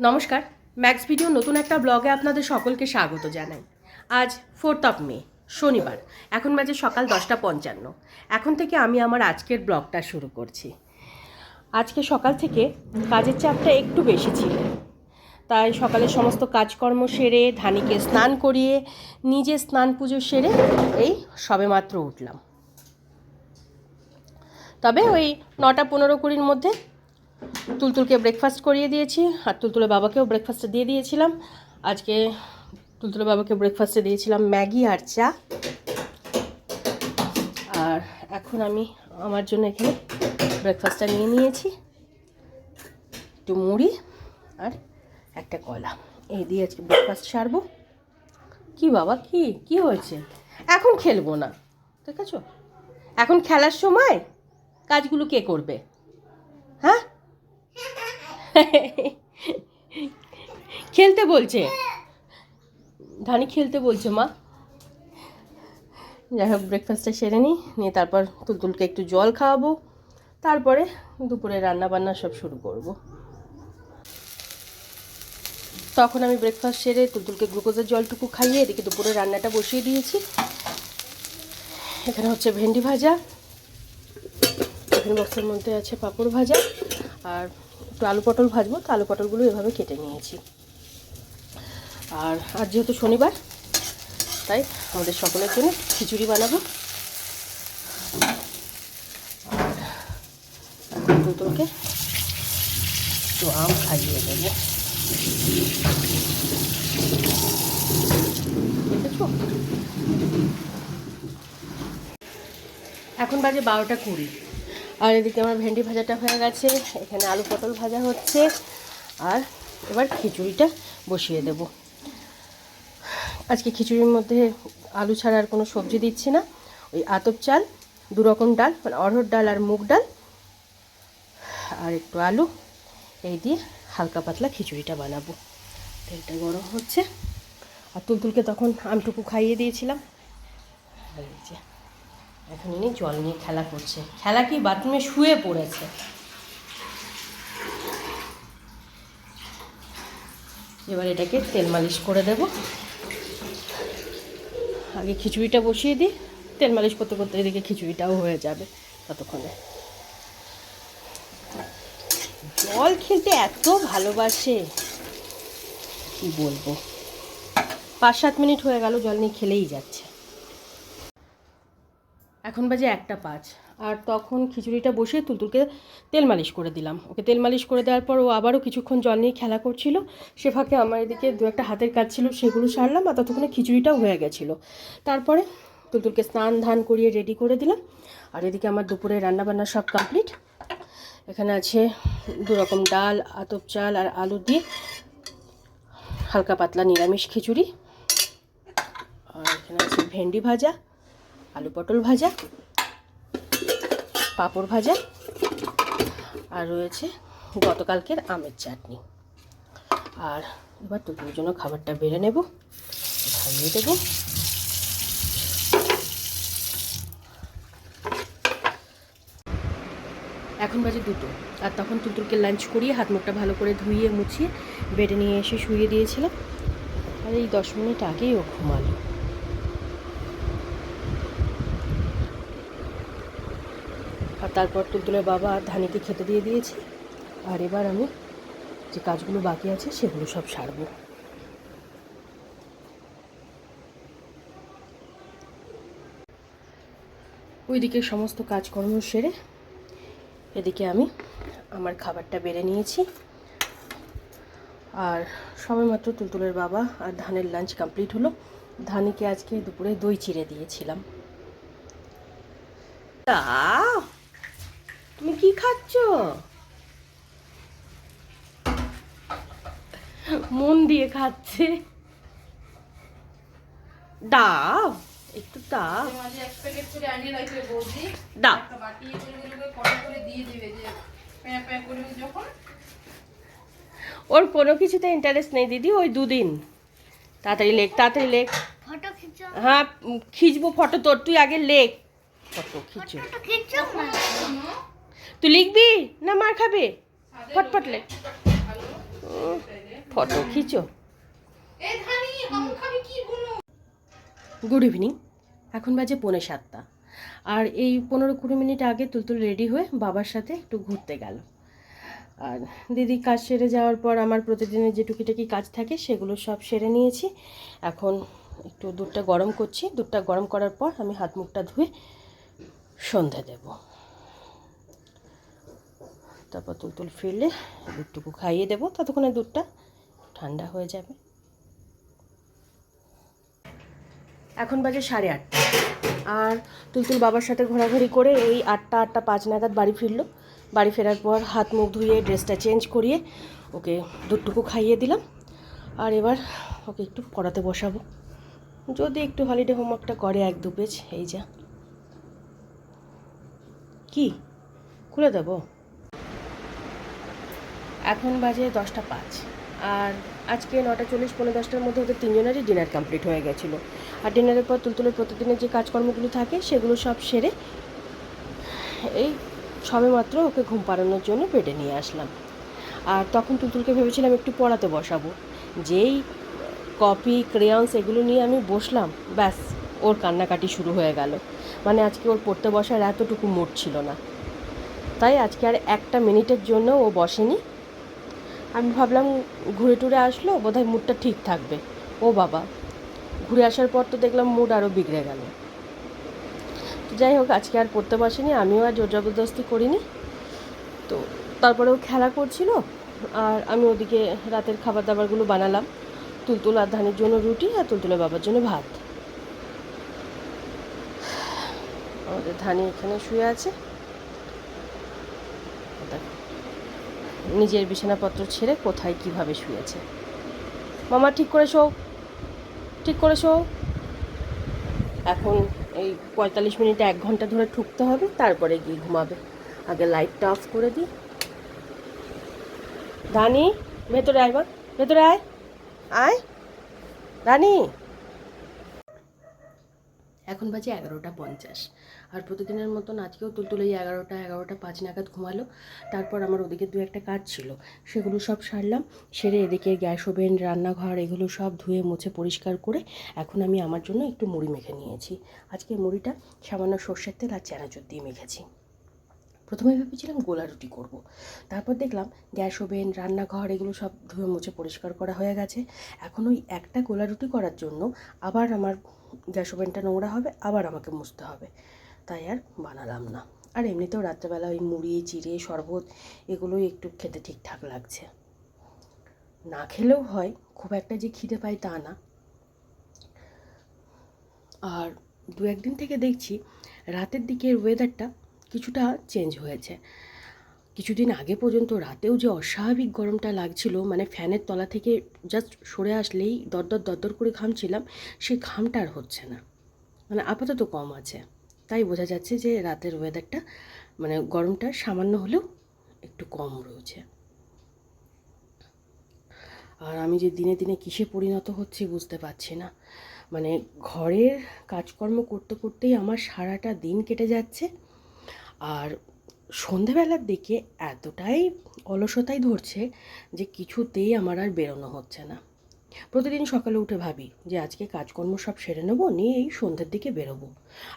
নমস্কার max video নতুন একটা ব্লগে আপনাদের সকলকে স্বাগত জানাই। আজ ফোর্থ অফ মে শনিবার, এখন বাজে সকাল দশটা পঞ্চান্ন। এখন থেকে আমি আমার আজকের ব্লগটা শুরু করছি। আজকে সকাল থেকে কাজের চাপটা একটু বেশি ছিল। তাই সকালে সমস্ত কাজকর্ম সেরে, ধানিকে স্নান করিয়ে, নিজে স্নান পুজো সেরে এই সবেমাত্র উঠলাম। তবে ওই নটা পনেরো কুড়ির মধ্যে তুলতুলকে ব্রেকফাস্ট করিয়ে দিয়েছি আর তুলতুলের বাবাকেও ব্রেকফাস্টে দিয়ে দিয়েছিলাম। আজকে তুলতুলের বাবাকে ব্রেকফাস্টে দিয়েছিলাম ম্যাগি আর চা। আর এখন আমি আমার জন্য এখানে ব্রেকফাস্টটা নিয়ে নিয়েছি। একটু মুড়ি আর একটা কলা। এই দিয়ে আজকে ব্রেকফাস্ট সারবো। কি বাবা, কি? কি হয়েছে? এখন খেলব না ঠিক আছে এখন খেলার সময় কাজগুলো কে করবে? হ্যাঁ? খেলতে বলছে। ধানি খেলতে বলছে মা। যাই হোক ব্রেকফাস্টটা সেরে নিই নিয়ে তারপর তুলতুলকে একটু জল খাওয়াবো। তারপরে দুপুরে রান্না বান্না সব শুরু করব। তখন আমি ব্রেকফাস্ট সেরে তুলতুলকে গ্লুকোজের জলটুকু খাইয়ে এদিকে দুপুরে রান্নাটা বসিয়ে দিয়েছি। এখানে হচ্ছে ভেন্ডি ভাজা। টিফিন বক্সের মধ্যে আছে পাঁপড় ভাজা। আর আলু পটল ভাজবো, তো আলু পটলগুলো এভাবে কেটে নিয়েছি। আর আজ যেহেতু শনিবার, তাই আমাদের সকলের জন্য খিচুড়ি বানাবো। দুটোকে একটু আম খাইয়ে দেবো। এখন বাজে বারোটা কুড়ি। আর এদিকে আমার ভেন্ডি ভাজাটা হয়ে গেছে। এখানে আলু পটল ভাজা হচ্ছে। আর এবার খিচুড়িটা বসিয়ে দেব। আজকে খিচুড়ির মধ্যে আলু ছাড়া আর কোনো সবজি দিচ্ছি না। ওই আতপ চাল, দু রকম ডাল মানে অড়হর ডাল আর মুগ ডাল। আর একটু আলু। এই দিয়ে হালকা পাতলা খিচুড়িটা বানাবো। তেলটা গরম হচ্ছে। আর তুলতুলকে তখন আমটুকু খাইয়ে দিয়েছিলাম। এই যে। এখন ইনি জল নিয়ে খেলা করছে। খেলা কি বাথরুমে শুয়ে পড়েছে? এবার এটাকে তেল মালিশ করে দেব। আগে খিচুড়িটা বসিয়ে দিই। তেল মালিশ করতে করতে এদিকে খিচুড়িটাও হয়ে যাবে ততক্ষণে। জল খেলতে এত ভালোবাসে। কি বলব? পাঁচ সাত মিনিট হয়ে গেল, জল নিয়ে খেলেই যাচ্ছে। এখন বাজে একটা পাঁচ। আর তখন খিচুড়িটা বসিয়ে তুলতুলকে তেল মালিশ করে দিলাম। ওকে তেল মালিশ করে দেওয়ার পর ও আবারও কিছুক্ষণ জল নিয়ে খেলা করছিল। সে ফাঁকে আমার এদিকে দু একটা হাতের কাজ ছিল, সেগুলো সারলাম আর ততক্ষণে খিচুড়িটাও হয়ে গেছিল। তারপরে তুলতুলকে স্নান ধান করিয়ে রেডি করে দিলাম। আর এদিকে আমার দুপুরে রান্নাবান্না সব কমপ্লিট এখানে আছে দু রকম ডাল, আতপ চাল আর আলু দিয়ে হালকা পাতলা নিরামিষ খিচুড়ি। আর এখানে আছে ভেন্ডি ভাজা। আলু পটল ভাজা, পাঁপড় ভাজা, আর রয়েছে গতকালকের আমের চাটনি। আর এবার দুপুরের জন্য খাবারটা বেড়ে নেব খাইয়ে দেবো। এখন বাজে দুটো, আর তখন তুলতুলকে লাঞ্চ করিয়ে হাত মুখটা ভালো করে ধুইয়ে মুছিয়ে বেডে নিয়ে এসে শুয়ে দিয়েছিলাম। আর এই দশ মিনিট আগেই ও ঘুমালো। আর তারপর তুলতুলের বাবা আর ধানিকে খেতে দিয়ে দিয়েছি। আর এবার আমি যে কাজগুলো বাকি আছে সেগুলো সব সারবো। ওইদিকে সমস্ত কাজকর্ম সেরে এদিকে আমি আমার খাবারটা বেড়ে নিয়েছি। আর সবেমাত্র তুলতুলের বাবা আর ধানের লাঞ্চ কমপ্লিট হলো। ধানিকে আজকে দুপুরে দই চিড়ে দিয়েছিলাম। তা তুমি কি খাচ্ছ? মন দিয়ে খাচ্ছে। দাও একটু করবে যখন। ওর কোনো কিছুতে ইন্টারেস্ট নেই দিদি ওই দুদিন। তাড়াতাড়ি লেখ তাড়াতাড়ি লেখ। হ্যাঁ খিচবো ফটো তোর তুই আগে লেখ। ফটো খিচু। ফটো খিচো না? তুই লিখবি না মার খাবে? ফটফট লেখ ফটো খিচো। গুড ইভিনিং এখন বাজে পৌনে সাতটা। আর এই পনেরো কুড়ি মিনিট আগে তুলতুল রেডি হয়ে বাবার সাথে একটু ঘুরতে গেল। আর দিদি কাজ সেরে যাওয়ার পর আমার প্রতিদিনের যে টুকিটাকি কাজ থাকে সেগুলো সব সেরে নিয়েছি। এখন একটু দুধটা গরম করছি। দুধটা গরম করার পর আমি হাত মুখটা ধুয়ে সন্ধে দেব। তারপর তুলতুল ফিরলে দুধটুকু খাইয়ে দেবো, ততক্ষণে দুধটা ঠান্ডা হয়ে যাবে। এখন বাজে সাড়ে আটটা। আর তুলতুল বাবার সাথে ঘোরাঘুরি করে এই আটটা আটটা পাঁচ নাগাদ বাড়ি ফিরলো। বাড়ি ফেরার পর হাত মুখ ধুয়ে ড্রেসটা চেঞ্জ করিয়ে ওকে দুধটুকু খাইয়ে দিলাম। আর এবার ওকে একটু পড়াতে বসাবো। যদি একটু হলিডে হোমওয়ার্কটা করে এক দু পেজ এই যা। কি? খুলে দেবো? এখন বাজে দশটা পাঁচ। আর আজকে নটা চল্লিশ পনেরো দশটার মধ্যে ওদের তিনজনেরই ডিনার কমপ্লিট হয়ে গেছিল। আর ডিনারের পর তুলতুলের প্রতিদিনের যে কাজকর্মগুলো থাকে, সেগুলো সব সেরে এই সবে মাত্র ওকে ঘুম পাড়ানোর জন্য বেডে নিয়ে আসলাম। আর তখন তুলতুলকে ভেবেছিলাম একটু পড়াতে বসাবো। যেই কপি, ক্রেয়ন্স এগুলো নিয়ে আমি বসলাম, ব্যাস, ওর কান্নাকাটি শুরু হয়ে গেল। মানে আজকে ওর পড়তে বসার এতটুকু মুড ছিল না। তাই আজকে আর একটা মিনিটের জন্য ও বসেনি। আমি ভাবলাম ঘুরে টুরে আসলো, বোধহয় মুডটা ঠিক থাকবে। ও বাবা, ঘুরে আসার পর তো দেখলাম মুড আরও বিগড়ে গেল। তো যাই হোক, আজকে আর পড়তে বসেনি, আমিও আর জোর জবরদস্তি করিনি। তো তারপরে ও খেলা করছিল, আর আমি ওদিকে রাতের খাবার দাবারগুলো বানালাম, তুলতুল আর ধানের জন্য রুটি আর তুলতুলের বাবার জন্য ভাত। আমাদের ধানি এখানে শুয়ে আছে। নিজের বিছানাপত্র ছেড়ে কোথায় কীভাবে শুয়েছে। মামা, ঠিক করে শো ঠিক করে শো এখন এই পঁয়তাল্লিশ মিনিটে এক ঘণ্টা ধরে ঠুকতে হবে, তারপরে গিয়ে ঘুমাবে। আগে লাইটটা অফ করে দিই। দানি ভেতরে আয় ভেতরে আয়। আয়। দানি এখন বাজে এগারোটা পঞ্চাশ। আর প্রতিদিনের মতন আজকেও তুলতুলে এগারোটা এগারোটা পাঁচ নাগাদ ঘুমালো। তারপর আমার ওদিকে দু একটা কাজ ছিল, সেগুলো সব সারলাম, সেরে এদিকে গ্যাস ওভেন, রান্নাঘর এগুলো সব ধুয়ে, মুছে, পরিষ্কার করে এখন আমি আমার জন্য একটু মুড়ি মেখে নিয়েছি। আজকে মুড়িটা সামান্য সর্ষের তেল আর চানাচুর দিয়ে মেখেছি। প্রথমে ভেবেছিলাম গোলা রুটি করব। তারপর দেখলাম গ্যাস ওভেন, রান্নাঘর এগুলো সব ধুয়ে, মুছে, পরিষ্কার করা হয়ে গেছে। এখন ওই একটা গোলা রুটি করার জন্য আবার আমার গ্যাস ওভেনটা নোংরা হবে, আবার আমাকে মুছতে হবে। তাই আর বানালাম না। আর এমনিতেও রাত্রেবেলা ওই মুড়ি, চিড়ে, শরবত এগুলোই একটু খেতে ঠিকঠাক লাগছে। না খেলেও হয়, খুব একটা যে খিদে পাই তা না। আর দু একদিন থেকে দেখছি রাতের দিকের ওয়েদারটা কিছুটা চেঞ্জ হয়েছে। কিছুদিন আগে পর্যন্ত রাতেও যে অস্বাভাবিক গরমটা লাগছিল মানে ফ্যানের তলা থেকে জাস্ট সরে আসলেই দরদর দরদর করে ঘামছিলাম, সেই ঘামটা আর হচ্ছে না। মানে আপাতত কম আছে। তাই বোঝা যাচ্ছে যে রাতের ওয়েদারটা মানে গরমটা সামান্য হলেও একটু কম রয়েছে। আর আমি যে দিনে দিনে কিসে পরিণত হচ্ছি বুঝতে পারছি না। মানে ঘরের কাজকর্ম করতে করতেই আমার সারাটা দিন কেটে যাচ্ছে। আর সন্ধেবেলার দিকে এতটাই অলসতাই ধরছে যে কিছুতেই আমার আর বেরোনো হচ্ছে না। প্রতিদিন সকালে উঠে ভাবি যে আজকে কাজকর্ম সব সেরে নেব, নিয়ে এই সন্ধ্যের দিকে বেরোবো।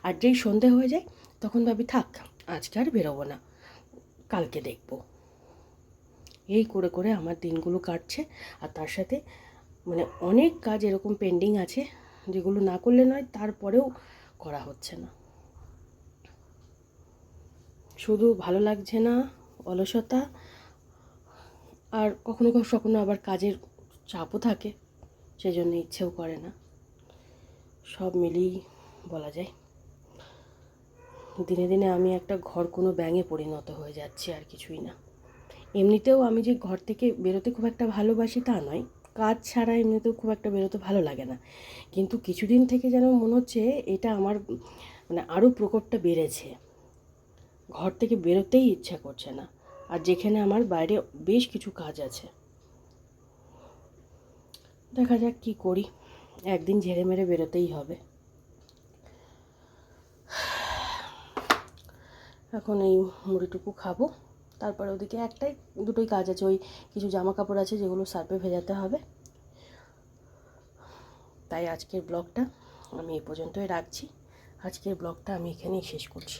আর যেই সন্ধে হয়ে যায়, তখন ভাবি থাক, আজকে আর বেরোবো না, কালকে দেখব। এই করে করে আমার দিনগুলো কাটছে, আর তার সাথে মানে অনেক কাজ এরকম পেন্ডিং আছে, যেগুলো না করলে নয়, তারপরেও করা হচ্ছে না। শুধু ভালো লাগছে না অলসতা, আর কখনো কখনো আবার কাজের চাপও থাকে। সেজন্য ইচ্ছেও করে না। সব মিলিয়েই বলা যায়, দিনে দিনে আমি একটা ঘর কোনো ব্যাঙে পরিণত হয়ে যাচ্ছি আর কিছুই না। এমনিতেও আমি যে ঘর থেকে বেরোতে খুব একটা ভালোবাসি তা নয়, কাজ ছাড়া এমনিতেও খুব একটা বেরোতে ভালো লাগে না। কিন্তু কিছুদিন থেকে যেন মনে হচ্ছে এটা আমার মানে আরও প্রকোপটা বেড়েছে। ঘর থেকে বেরোতেই ইচ্ছা করছে না, আর যেখানে আমার বাইরে বেশ কিছু কাজ আছে। দেখা যাক কি করি। একদিন ঝেড়ে মেরে বেরোতেই হবে। এখন এই মুড়িটুকু খাব। তারপরে ওদিকে একটাই, দুটোই কাজ আছে। ওই কিছু জামা কাপড় আছে যেগুলো সার্ফে ভেজাতে হবে। তাই আজকের ব্লগটা আমি এ পর্যন্তই রাখছি। আজকের ব্লগটা আমি এখানেই শেষ করছি।